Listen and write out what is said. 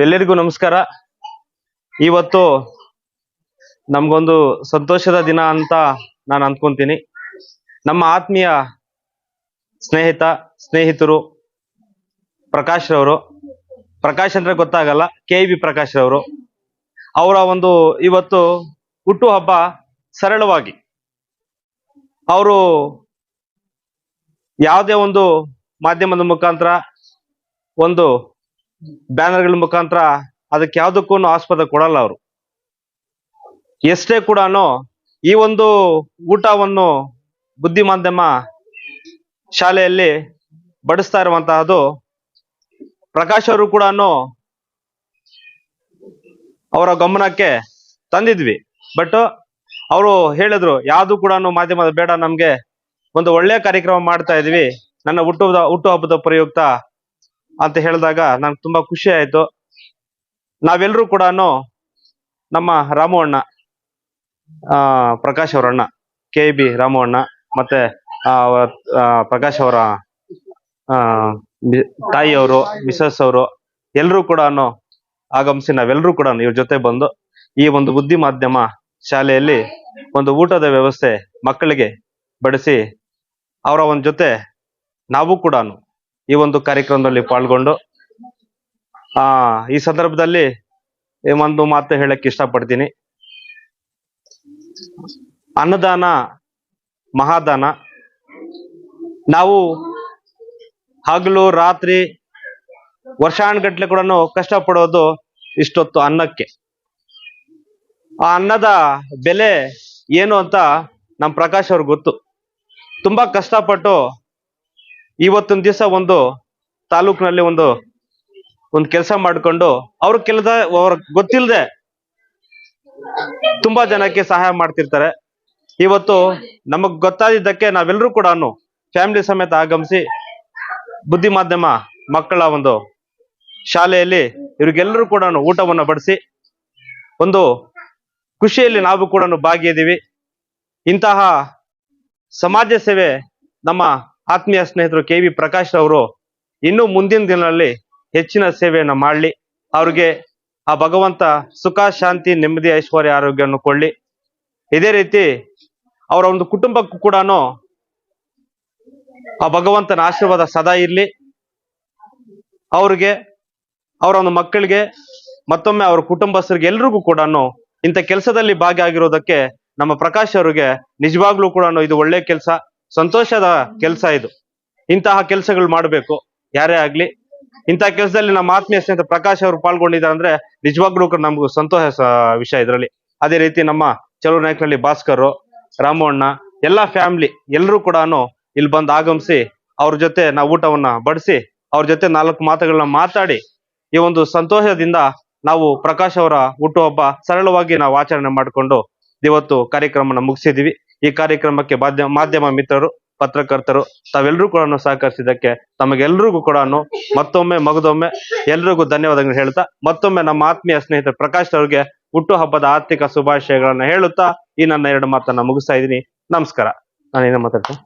ಎಲ್ಲರಿಗೂ ನಮಸ್ಕಾರ. ಇವತ್ತು ನಮಗೊಂದು ಸಂತೋಷದ ದಿನ ಅಂತ ನಾನು ಅಂದ್ಕೊಂತೀನಿ ನಮ್ಮ ಆತ್ಮೀಯ ಸ್ನೇಹಿತ, ಸ್ನೇಹಿತರು ಪ್ರಕಾಶ್ ರವರು. ಪ್ರಕಾಶ್ ಅಂದ್ರೆ ಗೊತ್ತಾಗಲ್ಲ ಕೆ ಬಿ ಪ್ರಕಾಶ್ ರವರು. ಅವರ ಒಂದು ಇವತ್ತು ಹುಟ್ಟು ಹಬ್ಬ ಸರಳವಾಗಿ. ಅವರು ಯಾವುದೇ ಒಂದು ಮಾಧ್ಯಮದ ಮುಖಾಂತರ ಒಂದು ಬ್ಯಾನರ್ಗಳ ಮುಖಾಂತರ ಅದಕ್ಕೆ ಯಾವುದಕ್ಕೂ ಆಸ್ಪದ ಕೊಡಲ್ಲ ಅವರು. ಎಷ್ಟೇ ಕೂಡ ಈ ಒಂದು ಊಟವನ್ನು ಬುದ್ಧಿ ಮಾಧ್ಯಮ ಶಾಲೆಯಲ್ಲಿ ಬಡಿಸ್ತಾ ಇರುವಂತಹದ್ದು ಪ್ರಕಾಶ್ ಅವರು ಕೂಡ ಅವರ ಗಮನಕ್ಕೆ ತಂದಿದ್ವಿ. ಬಟ್ ಅವರು ಹೇಳಿದ್ರು, ಯಾವುದು ಕೂಡ ಮಾಧ್ಯಮದ ಬೇಡ, ನಮ್ಗೆ ಒಂದು ಒಳ್ಳೆಯ ಕಾರ್ಯಕ್ರಮ ಮಾಡ್ತಾ ಇದೀವಿ. ನನ್ನ ಹುಟ್ಟು ಹುಟ್ಟು ಹಬ್ಬದ ಪ್ರಯುಕ್ತ ಅಂತ ಹೇಳಿದಾಗ ನಂಗೆ ತುಂಬಾ ಖುಷಿ ಆಯ್ತು. ನಾವೆಲ್ಲರೂ ಕೂಡ ನಮ್ಮ ರಾಮು ಅಣ್ಣ ಪ್ರಕಾಶ್ ಅವರಣ್ಣ ಕೆ ಬಿ ರಾಮು ಅಣ್ಣ ಮತ್ತೆ ಪ್ರಕಾಶ್ ಅವರ ಆ, ಅವರು ಮಿಸಸ್ ಅವರು ಎಲ್ಲರೂ ಕೂಡ ಆಗಮಿಸಿ ನಾವೆಲ್ಲರೂ ಕೂಡ ಇವ್ರ ಜೊತೆ ಬಂದು ಈ ಒಂದು ಬುದ್ಧಿ ಮಾಧ್ಯಮ ಶಾಲೆಯಲ್ಲಿ ಒಂದು ಊಟದ ವ್ಯವಸ್ಥೆ ಮಕ್ಕಳಿಗೆ ಬಡಿಸಿ ಅವರ ಒಂದು ಜೊತೆ ನಾವು ಕೂಡ ಈ ಒಂದು ಕಾರ್ಯಕ್ರಮದಲ್ಲಿ ಪಾಲ್ಗೊಂಡು, ಆ, ಈ ಸಂದರ್ಭದಲ್ಲಿ ಒಂದು ಮಾತು ಹೇಳಕ್ ಇಷ್ಟಪಡ್ತೀನಿ. ಅನ್ನದಾನ, ಮಹಾದಾನ. ನಾವು ಹಗಲು, ರಾತ್ರಿ, ವರ್ಷಾನುಗಟ್ಲೆ ಕೂಡ ಕಷ್ಟಪಡೋದು ಇಷ್ಟೊತ್ತು ಅನ್ನಕ್ಕೆ. ಆ ಅನ್ನದ ಬೆಲೆ ಏನು ಅಂತ ನಮ್ ಪ್ರಕಾಶ್ ಅವ್ರಿಗೆ ಗೊತ್ತು. ತುಂಬಾ ಕಷ್ಟಪಟ್ಟು ಇವತ್ತಿನ ದಿವಸ ಒಂದು ತಾಲೂಕಿನಲ್ಲಿ ಒಂದು ಒಂದು ಕೆಲಸ ಮಾಡಿಕೊಂಡು ಅವ್ರ ಕೆಲಸ ಅವ್ರ ಗೊತ್ತಿಲ್ಲದೆ ತುಂಬಾ ಜನಕ್ಕೆ ಸಹಾಯ ಮಾಡ್ತಿರ್ತಾರೆ. ಇವತ್ತು ನಮಗ್ ಗೊತ್ತಾದಿದ್ದಕ್ಕೆ ನಾವೆಲ್ಲರೂ ಕೂಡ ಫ್ಯಾಮಿಲಿ ಸಮೇತ ಆಗಮಿಸಿ ಬುದ್ಧಿ ಮಾಧ್ಯಮ ಮಕ್ಕಳ ಒಂದು ಶಾಲೆಯಲ್ಲಿ ಇವ್ರಿಗೆಲ್ಲರೂ ಕೂಡ ಊಟವನ್ನು ಬಡಿಸಿ ಒಂದು ಖುಷಿಯಲ್ಲಿ ನಾವು ಕೂಡ ಭಾಗಿಯಿದ್ದೀವಿ ಇಂತಹ ಸಮಾಜ ಸೇವೆ ನಮ್ಮ ಆತ್ಮೀಯ ಸ್ನೇಹಿತರು ಕೆ ವಿ ಪ್ರಕಾಶ್ ಅವರು ಇನ್ನು ಮುಂದಿನ ದಿನಗಳಲ್ಲಿ ಹೆಚ್ಚಿನ ಸೇವೆಯನ್ನು ಮಾಡಲಿ. ಅವ್ರಿಗೆ ಆ ಭಗವಂತ ಸುಖ, ಶಾಂತಿ, ನೆಮ್ಮದಿ, ಐಶ್ವರ್ಯ, ಆರೋಗ್ಯವನ್ನು ಕೊಳ್ಳಿ ಇದೇ ರೀತಿ ಅವರ ಒಂದು ಕುಟುಂಬಕ್ಕೂ ಕೂಡ ಆ ಭಗವಂತನ ಆಶೀರ್ವಾದ ಸದಾ ಇರಲಿ. ಅವ್ರಿಗೆ, ಅವರ ಒಂದು ಮಕ್ಕಳಿಗೆ, ಮತ್ತೊಮ್ಮೆ ಅವ್ರ ಕುಟುಂಬಸ್ಥರಿಗೆ ಎಲ್ರಿಗೂ ಕೂಡ ಇಂಥ ಕೆಲಸದಲ್ಲಿ ಭಾಗಿಯಾಗಿರೋದಕ್ಕೆ ನಮ್ಮ ಪ್ರಕಾಶ್ ಅವರಿಗೆ ನಿಜವಾಗ್ಲೂ ಕೂಡ ಇದು ಒಳ್ಳೆ ಕೆಲಸ. ಸಂತೋಷದ ಕೆಲಸ ಇದು. ಇಂತಹ ಕೆಲಸಗಳು ಮಾಡಬೇಕು. ಯಾರೇ ಆಗ್ಲಿ. ಇಂತಹ ಕೆಲಸದಲ್ಲಿ ನಮ್ಮ ಆತ್ಮೀಯ ಸ್ನೇಹಿತ ಪ್ರಕಾಶ್ ಅವರು ಪಾಲ್ಗೊಂಡಿದ್ದಾರೆ ಅಂದ್ರೆ ನಿಜವಾಗ್ಲೂ ನಮಗೂ ಸಂತೋಷ ವಿಷಯ ಇದರಲ್ಲಿ. ಅದೇ ರೀತಿ ನಮ್ಮ ಚಲುವ ನಾಯಕನಲ್ಲಿ ಭಾಸ್ಕರ್, ರಾಮಣ್ಣ, ಎಲ್ಲಾ ಫ್ಯಾಮಿಲಿ ಎಲ್ಲರೂ ಕೂಡ ಇಲ್ಲಿ ಬಂದು ಆಗಮಿಸಿ ಅವ್ರ ಜೊತೆ ನಾವು ಊಟವನ್ನ ಬಡಿಸಿ ಅವ್ರ ಜೊತೆ ನಾಲ್ಕು ಮಾತುಗಳನ್ನ ಮಾತಾಡಿ ಈ ಒಂದು ಸಂತೋಷದಿಂದ ನಾವು ಪ್ರಕಾಶ್ ಅವರ ಹುಟ್ಟುಹಬ್ಬ ಸರಳವಾಗಿ ನಾವು ಆಚರಣೆ ಮಾಡಿಕೊಂಡು ಇವತ್ತು ಕಾರ್ಯಕ್ರಮನ ಮುಗಿಸಿದೀವಿ ಈ ಕಾರ್ಯಕ್ರಮಕ್ಕೆ ಮಾಧ್ಯಮ ಮಾಧ್ಯಮ ಮಿತ್ರರು, ಪತ್ರಕರ್ತರು ತಾವೆಲ್ಲರೂ ಕೂಡ ಸಹಕರಿಸಿದ್ದಕ್ಕೆ ತಮಗೆಲ್ಲರಿಗೂ ಕೂಡ ಮತ್ತೊಮ್ಮೆ ಮಗದೊಮ್ಮೆ ಎಲ್ರಿಗೂ ಧನ್ಯವಾದಗಳು ಹೇಳ್ತಾ, ಮತ್ತೊಮ್ಮೆ ನಮ್ಮ ಆತ್ಮೀಯ ಸ್ನೇಹಿತರು ಪ್ರಕಾಶ್ ಅವರಿಗೆ ಹುಟ್ಟು ಹಬ್ಬದ ಆರ್ಥಿಕ ಶುಭಾಶಯಗಳನ್ನ ಹೇಳುತ್ತಾ ಈ ನನ್ನ ಎರಡು ಮಾತನ್ನ ಮುಗಿಸ್ತಾ ಇದ್ದೀನಿ. ನಮಸ್ಕಾರ. ನಾನು ಏನ ಮಾತಾಡ್ತೀನಿ.